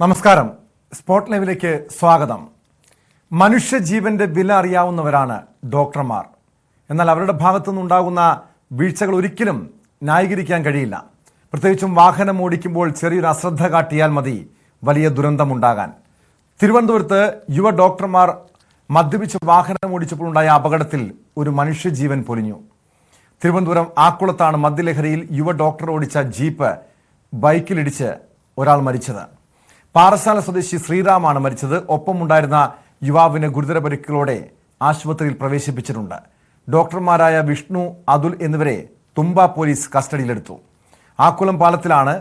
നമസ്കാരം. സ്പോട്ട് ലൈവിലേക്ക് സ്വാഗതം. മനുഷ്യജീവന്റെ വില അറിയാവുന്നവരാണ് ഡോക്ടർമാർ. എന്നാൽ അവരുടെ ഭാഗത്തു നിന്നുണ്ടാകുന്ന വീഴ്ചകൾ ഒരിക്കലും ന്യായീകരിക്കാൻ കഴിയില്ല. പ്രത്യേകിച്ചും വാഹനം ഓടിക്കുമ്പോൾ ചെറിയൊരു അശ്രദ്ധ കാട്ടിയാൽ മതി വലിയ ദുരന്തമുണ്ടാകാൻ. തിരുവനന്തപുരത്ത് യുവ ഡോക്ടർമാർ മദ്യപിച്ച് വാഹനം ഓടിച്ചപ്പോൾ ഉണ്ടായ അപകടത്തിൽ ഒരു മനുഷ്യജീവൻ പൊലിഞ്ഞു. തിരുവനന്തപുരം ആക്കുളത്താണ് മദ്യലഹരിയിൽ യുവ ഡോക്ടർ ഓടിച്ച ജീപ്പ് ബൈക്കിലിടിച്ച് ഒരാൾ മരിച്ചത്. പാറശാല സ്വദേശി ശ്രീറാമാണ് മരിച്ചത്. ഒപ്പമുണ്ടായിരുന്ന യുവാവിന് ഗുരുതര പരിക്കുകളോടെ ആശുപത്രിയിൽ പ്രവേശിപ്പിച്ചിട്ടുണ്ട്. ഡോക്ടർമാരായ വിഷ്ണു അതുൽ എന്നിവരെ തുമ്പ പോലീസ് കസ്റ്റഡിയിലെടുത്തു. ആക്കുളം പാലത്തിലാണ്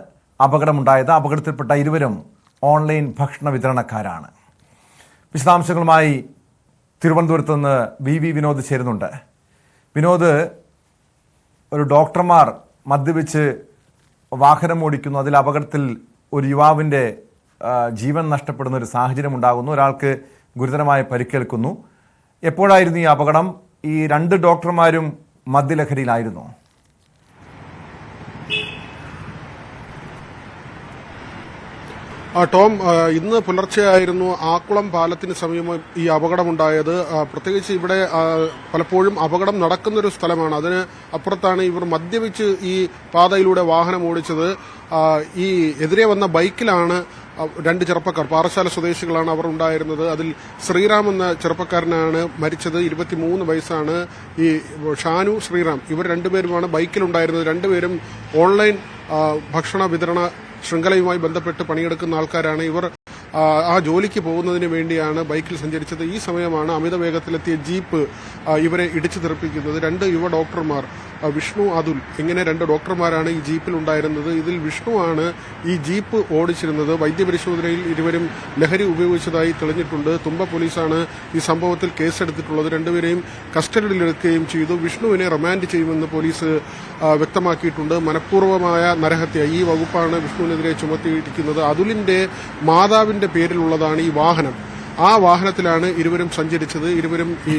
അപകടമുണ്ടായത്. അപകടത്തിൽപ്പെട്ട ഇരുവരും ഓൺലൈൻ ഭക്ഷണ വിതരണക്കാരാണ്. വിശദാംശങ്ങളുമായി തിരുവനന്തപുരത്ത് നിന്ന് വി വി വിനോദ് ചേരുന്നുണ്ട്. വിനോദ് ഒരു ഡോക്ടർമാർ മദ്യപിച്ച് വാഹനം ഓടിക്കുന്നു അതിൽ അപകടത്തിൽ ഒരു യുവാവിന്റെ ജീവൻ നഷ്ടപ്പെടുന്ന ഒരു സാഹചര്യം ഉണ്ടാകുന്നു. ഒരാൾക്ക് ഗുരുതരമായ പരിക്കേൽക്കുന്നു. എപ്പോഴായിരുന്നു ഈ അപകടം? ഈ രണ്ട് ഡോക്ടർമാരും മദ്യലഹരിയിലായിരുന്നു. ടോം ഇന്ന് പുലർച്ചെയായിരുന്നു ആക്കുളം പാലത്തിന് സമീപം ഈ അപകടമുണ്ടായത്. പ്രത്യേകിച്ച് ഇവിടെ പലപ്പോഴും അപകടം നടക്കുന്നൊരു സ്ഥലമാണ്. അതിന് അപ്പുറത്താണ് ഇവർ മദ്യപിച്ച് ഈ പാതയിലൂടെ വാഹനം ഓടിച്ചത്. ഈ എതിരെ വന്ന ബൈക്കിലാണ് രണ്ട് ചെറുപ്പക്കാർ. പാറശാല സ്വദേശികളാണ് അവർ ഉണ്ടായിരുന്നത്. അതിൽ ശ്രീറാം എന്ന ചെറുപ്പക്കാരനാണ് മരിച്ചത്. ഇരുപത്തിമൂന്ന് വയസ്സാണ് ഈ ഷാനു ശ്രീറാം. ഇവർ രണ്ടുപേരുമാണ് ബൈക്കിലുണ്ടായിരുന്നത് രണ്ടുപേരും ഓൺലൈൻ ഭക്ഷണ വിതരണ ശൃംഖലയുമായി ബന്ധപ്പെട്ട് പണിയെടുക്കുന്ന ആൾക്കാരാണ്. ഇവർ ആ, ജോലിക്ക് പോകുന്നതിന് വേണ്ടിയാണ് ബൈക്കിൽ സഞ്ചരിച്ചത്. ഈ സമയമാണ് അമിത വേഗത്തിലെത്തിയ ജീപ്പ് ഇവരെ ഇടിച്ചു തെറിപ്പിക്കുന്നത്. രണ്ട് യുവ ഡോക്ടർമാർ വിഷ്ണു അതുൽ ഇങ്ങനെ രണ്ട് ഡോക്ടർമാരാണ് ഈ ജീപ്പിൽ ഉണ്ടായിരുന്നത് ഇതിൽ വിഷ്ണു ആണ് ഈ ജീപ്പ് ഓടിച്ചിരുന്നത്. വൈദ്യപരിശോധനയിൽ ഇരുവരും ലഹരി ഉപയോഗിച്ചതായി തെളിഞ്ഞിട്ടുണ്ട്. തുമ്പ പോലീസാണ് ഈ സംഭവത്തിൽ കേസെടുത്തിട്ടുള്ളത്. രണ്ടുപേരെയും കസ്റ്റഡിയിലെടുക്കുകയും ചെയ്തു. വിഷ്ണുവിനെ റിമാൻഡ് ചെയ്യുമെന്ന് പോലീസ് വ്യക്തമാക്കിയിട്ടുണ്ട്. മനഃപൂർവമായ നരഹത്യ. ഈ വകുപ്പാണ് വിഷ്ണുവിനെതിരെ ചുമത്തിയിരിക്കുന്നത്. അതുലിന്റെ മാതാവിന്റെ പേരിലുള്ളതാണ് ഈ വാഹനം. ആ വാഹനത്തിലാണ് ഇരുവരും സഞ്ചരിച്ചത്. ഇരുവരും ഈ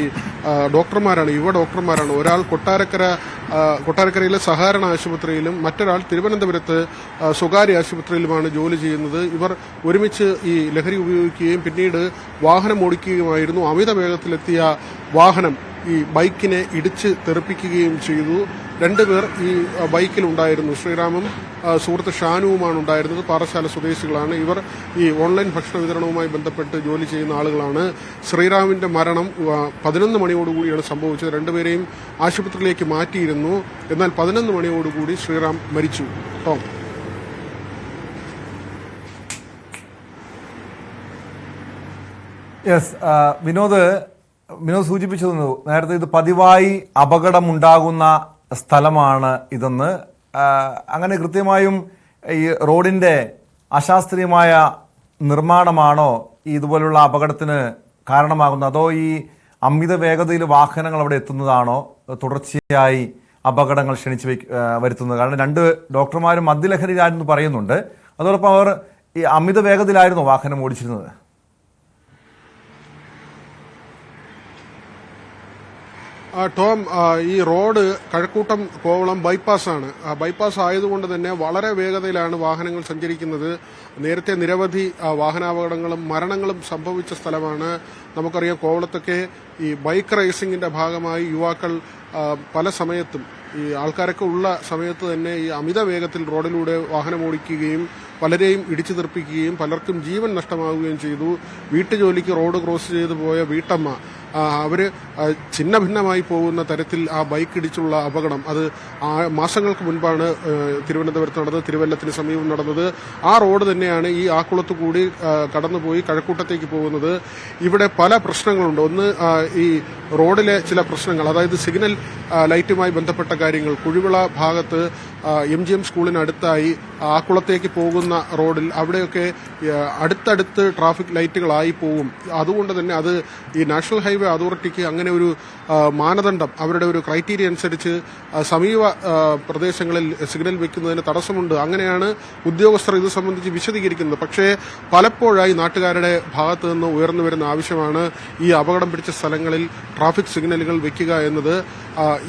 ഡോക്ടർമാരാണ് യുവ ഡോക്ടർമാരാണ്. ഒരാൾ കൊട്ടാരക്കര കൊട്ടാരക്കരയിലെ സഹകരണ ആശുപത്രിയിലും മറ്റൊരാൾ തിരുവനന്തപുരത്ത് സ്വകാര്യ ആശുപത്രിയിലുമാണ് ജോലി ചെയ്യുന്നത്. ഇവർ ഒരുമിച്ച് ഈ ലഹരി ഉപയോഗിക്കുകയും പിന്നീട് വാഹനം ഓടിക്കുകയുമായിരുന്നു. അമിത വേഗത്തിലെത്തിയ വാഹനം ഈ ബൈക്കിനെ ഇടിച്ച് തെറിപ്പിക്കുകയും ചെയ്തു. രണ്ടുപേർ ഈ ബൈക്കിലുണ്ടായിരുന്നു. ശ്രീരാമും സുഹൃത്ത് ഷാനുവുമാണ് ഉണ്ടായിരുന്നത്. പാറശാല സ്വദേശികളാണ്. ഇവർ ഈ ഓൺലൈൻ ഭക്ഷണ വിതരണവുമായി ബന്ധപ്പെട്ട് ജോലി ചെയ്യുന്ന ആളുകളാണ്. ശ്രീറാമിന്റെ മരണം പതിനൊന്ന് മണിയോടുകൂടിയാണ് സംഭവിച്ചത്. രണ്ടുപേരെയും ആശുപത്രിയിലേക്ക് മാറ്റിയിരുന്നു. എന്നാൽ പതിനൊന്ന് മണിയോടുകൂടി ശ്രീറാം മരിച്ചു. ടോം. യെസ് വിനോദ് വിനോദ് സൂചിപ്പിച്ചതെന്ന് നേരത്തെ ഇത് പതിവായി അപകടമുണ്ടാകുന്ന സ്ഥലമാണ് ഇതെന്ന് അങ്ങനെ കൃത്യമായും ഈ റോഡിന്റെ അശാസ്ത്രീയമായ നിർമ്മാണമാണോ ഈ ഇതുപോലുള്ള അപകടത്തിന് കാരണമാകുന്നത്? അതോ ഈ അമിത വേഗതയിൽ വാഹനങ്ങൾ അവിടെ എത്തുന്നതാണോ? തുടർച്ചയായി അപകടങ്ങൾ ക്ഷണിച്ച് വരുത്തുന്നത്. കാരണം രണ്ട് ഡോക്ടർമാരും മദ്യലഹരിയിലായിരുന്നു പറയുന്നുണ്ട്. അതോടൊപ്പം അവർ ഈ അമിത വേഗതയിലായിരുന്നു വാഹനം ഓടിച്ചിരുന്നത്. ടോം ഈ റോഡ് കഴക്കൂട്ടം കോവളം ബൈപ്പാസാണ്. ബൈപ്പാസ് ആയതുകൊണ്ട് തന്നെ വളരെ വേഗതയിലാണ് വാഹനങ്ങൾ സഞ്ചരിക്കുന്നത്. നേരത്തെ നിരവധി വാഹനാപകടങ്ങളും മരണങ്ങളും സംഭവിച്ച സ്ഥലമാണ്. നമുക്കറിയാം കോവളത്തൊക്കെ ഈ ബൈക്ക് റേസിംഗിന്റെ ഭാഗമായി യുവാക്കൾ പല സമയത്തും ഈ ആൾക്കാരൊക്കെ ഉള്ള സമയത്ത് തന്നെ ഈ അമിത വേഗത്തിൽ റോഡിലൂടെ വാഹനം ഓടിക്കുകയും പലരെയും ഇടിച്ചു തെറിപ്പിക്കുകയും പലർക്കും ജീവൻ നഷ്ടമാവുകയും ചെയ്തു. വീട്ടുജോലിക്ക് റോഡ് ക്രോസ് ചെയ്തു പോയ വീട്ടമ്മ ആ, ഛിന്ന ഭിന്നമായി പോകുന്ന തരത്തിൽ ആ ബൈക്ക് ഇടിച്ചുള്ള അപകടം. അത് മാസങ്ങൾക്ക് മുൻപാണ് തിരുവനന്തപുരത്ത് നടന്നത് തിരുവല്ലത്തിന് സമീപം നടന്നത്. ആ റോഡ് തന്നെയാണ് ഈ ആക്കുളത്ത് കൂടി കടന്നുപോയി കഴക്കൂട്ടത്തേക്ക് പോകുന്നത്. ഇവിടെ പല പ്രശ്നങ്ങളുണ്ട്. ഒന്ന് ഈ റോഡിലെ ചില പ്രശ്നങ്ങൾ. അതായത് സിഗ്നൽ ലൈറ്റുമായി ബന്ധപ്പെട്ട കാര്യങ്ങൾ. കുഴിവിള ഭാഗത്ത് എം ജി എം സ്കൂളിനടുത്തായി ആക്കുളത്തേക്ക് പോകുന്ന റോഡിൽ അവിടെയൊക്കെ അടുത്തടുത്ത് ട്രാഫിക് ലൈറ്റുകളായി പോകും അതുകൊണ്ട് തന്നെ അത് ഈ നാഷണൽ ഹൈവേ അതോറിറ്റിക്ക് അങ്ങനെ ഒരു മാനദണ്ഡം അവരുടെ ഒരു ക്രൈറ്റീരിയ അനുസരിച്ച് സമീപ പ്രദേശങ്ങളിൽ സിഗ്നൽ വെക്കുന്നതിന് തടസ്സമുണ്ട്. അങ്ങനെയാണ് ഉദ്യോഗസ്ഥർ ഇത് സംബന്ധിച്ച് വിശദീകരിക്കുന്നത്. പക്ഷേ പലപ്പോഴായി നാട്ടുകാരുടെ ഭാഗത്ത് നിന്ന് ഉയർന്നു വരുന്ന ആവശ്യമാണ് ഈ അപകടം പിടിച്ച സ്ഥലങ്ങളിൽ ട്രാഫിക് സിഗ്നലുകൾ വെക്കുക എന്നത്.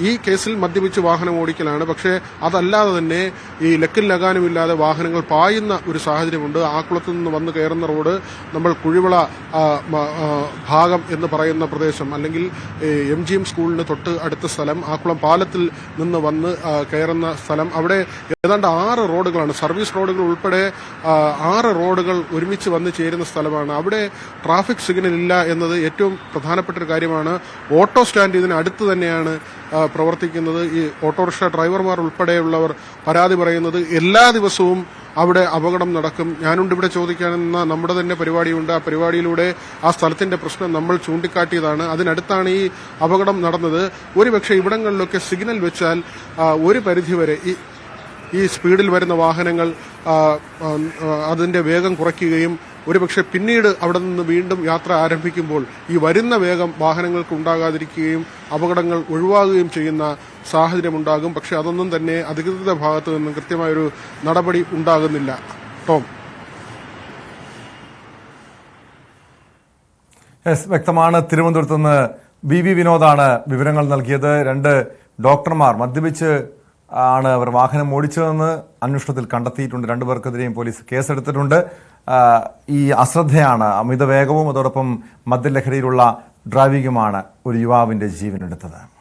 ഈ കേസിൽ മദ്യപിച്ച് വാഹനം ഓടിക്കലാണ്. പക്ഷേ അതല്ലാതെ തന്നെ ഈ ലക്കിൽ ലഗാനുമില്ലാതെ വാഹനങ്ങൾ പായുന്ന ഒരു സാഹചര്യമുണ്ട്. ആക്കുളത്ത് നിന്ന് വന്ന് കയറുന്ന റോഡ് നമ്മൾ കുഴിവിള ഭാഗം എന്ന് പറയുന്ന പ്രദേശം അല്ലെങ്കിൽ എം ജി എം സ്കൂളിന് തൊട്ട് അടുത്ത സ്ഥലം ആക്കുളം പാലത്തിൽ നിന്ന് വന്ന് കയറുന്ന സ്ഥലം. അവിടെ ഏതാണ്ട് ആറ് റോഡുകളാണ്. സർവീസ് റോഡുകൾ ഉൾപ്പെടെ ആറ് റോഡുകൾ ഒരുമിച്ച് വന്ന് ചേരുന്ന സ്ഥലമാണ്. അവിടെ ട്രാഫിക് സിഗ്നൽ ഇല്ല എന്നത് ഏറ്റവും പ്രധാനപ്പെട്ട ഒരു കാര്യമാണ്. ഓട്ടോ സ്റ്റാൻഡ് ഇതിന് അടുത്ത് തന്നെയാണ്. പ്രവർത്തിക്കുന്നത് ഈ ഓട്ടോറിക്ഷ ഡ്രൈവർമാർ ഉൾപ്പെടെയുള്ളവർ പരാതി പറയുന്നത് എല്ലാ ദിവസവും അവിടെ അപകടം നടക്കും. ഞാനുണ്ട് ഇവിടെ ചോദിക്കാനെന്ന നമ്മുടെ തന്നെ പരിപാടിയുണ്ട്. ആ പരിപാടിയിലൂടെ ആ സ്ഥലത്തിന്റെ പ്രശ്നം നമ്മൾ ചൂണ്ടിക്കാട്ടിയതാണ്. അതിനടുത്താണ് ഈ അപകടം നടന്നത്. ഒരുപക്ഷെ ഇവിടങ്ങളിലൊക്കെ സിഗ്നൽ വെച്ചാൽ ഒരു പരിധിവരെ ഈ ഈ സ്പീഡിൽ വരുന്ന വാഹനങ്ങൾ അതിന്റെ വേഗം കുറയ്ക്കുകയും ഒരുപക്ഷെ പിന്നീട് അവിടെ നിന്ന് വീണ്ടും യാത്ര ആരംഭിക്കുമ്പോൾ ഈ വരുന്ന വേഗം വാഹനങ്ങൾക്ക് ഉണ്ടാകാതിരിക്കുകയും അപകടങ്ങൾ ഒഴിവാകുകയും ചെയ്യുന്ന സാഹചര്യമുണ്ടാകും പക്ഷെ അതൊന്നും തന്നെ അധികൃതരുടെ ഭാഗത്തു നിന്നും കൃത്യമായൊരു നടപടി ഉണ്ടാകുന്നില്ല. ടോം. എസ് വ്യക്തമാണ്. തിരുവനന്തപുരത്ത് നിന്ന് ബി വി വിനോദാണ് വിവരങ്ങൾ നൽകിയത്. രണ്ട് ഡോക്ടർമാർ മദ്യപിച്ച് ആണ് അവർ വാഹനം ഓടിച്ചതെന്ന് അന്വേഷണത്തിൽ കണ്ടെത്തിയിട്ടുണ്ട്. രണ്ടുപേർക്കെതിരെയും പോലീസ് കേസെടുത്തിട്ടുണ്ട്. ഈ അശ്രദ്ധയാണ് അമിത വേഗവും അതോടൊപ്പം മദ്യലഹരിയിലുള്ള ഡ്രൈവിംഗുമാണ് ഒരു യുവാവിന്റെ ജീവനെടുത്തത്.